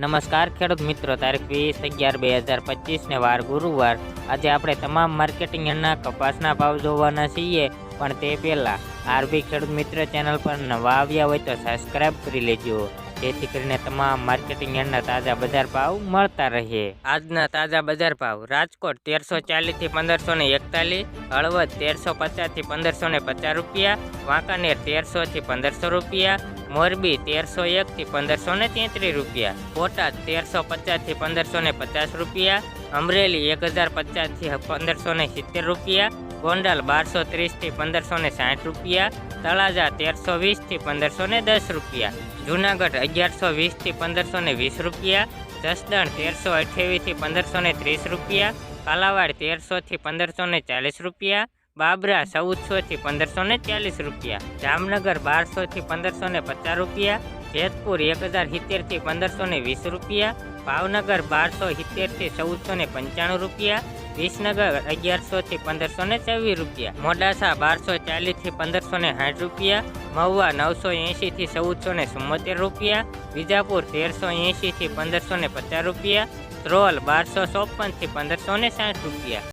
નમસ્કાર ખેડૂત મિત્રો, તારીખ વીસ અગિયાર બે હજાર પચીસને વાર ગુરુવાર. આજે આપણે તમામ માર્કેટિંગ યાર્ડના કપાસના ભાવ જોવાના છીએ, પણ તે પહેલાં આરબી ખેડૂત મિત્ર ચેનલ પર નવા આવ્યા હોય તો સબસ્ક્રાઇબ કરી લેજો. જેથી કરીને તમામ માર્કેટિંગ યાર્ડના તાજા બજાર ભાવ મળતા રહે. આજના તાજા બજાર ભાવ રાજકોટ તેરસો ચાલીસથી પંદરસો ને એકતાલીસ, હળવદ તેરસો પચાસથી પંદરસો ને પચાસ રૂપિયા, વાંકાનેર તેરસોથી પંદરસો રૂપિયા મોરબી તેરસો એકથી પંદરસો ને તેત્રીસ રૂપિયા, બોટાદ તેરસો પચાસથી પંદરસો ને પચાસ રૂપિયા, અમરેલી એક હજાર પચાસથી પંદરસો ને સિત્તેર રૂપિયા, ગોંડલ બારસો ત્રીસથી પંદરસો ને સાઠ રૂપિયા, તળાજા તેરસો વીસથી પંદરસો ને દસ રૂપિયા, જુનાગઢ અગિયારસો વીસથી પંદરસો ને વીસ રૂપિયા, જસદણ તેરસો અઠ્યાવીસથી પંદરસો ને ત્રીસ રૂપિયા, કાલાવાડ તેરસોથી પંદરસો ને ચાલીસ રૂપિયા બાબરા ચૌદસોથી પંદરસો ને ચાલીસ રૂપિયા, જામનગર બારસોથી પંદરસો ને પચાસ રૂપિયા, જેતપુર એક હજાર સિત્તેરથી પંદરસો ને વીસ રૂપિયા, ભાવનગર બારસો સિત્તેરથી ચૌદસો ને પંચાણું રૂપિયા, વિસનગર અગિયારસોથી પંદરસો ને છવ્વીસ રૂપિયા, મોડાસા બારસો ચાલીસથી પંદરસો ને સાઠ રૂપિયા, મહુવા નવસો એંશીથી ચૌદસો ને ચુમ્મોતેર રૂપિયા, વિજાપુર તેરસો એંશીથી પંદરસો ને પચાસ રૂપિયા ત્રોલ બારસો ચોપનથી પંદરસો ને સાઠ રૂપિયા.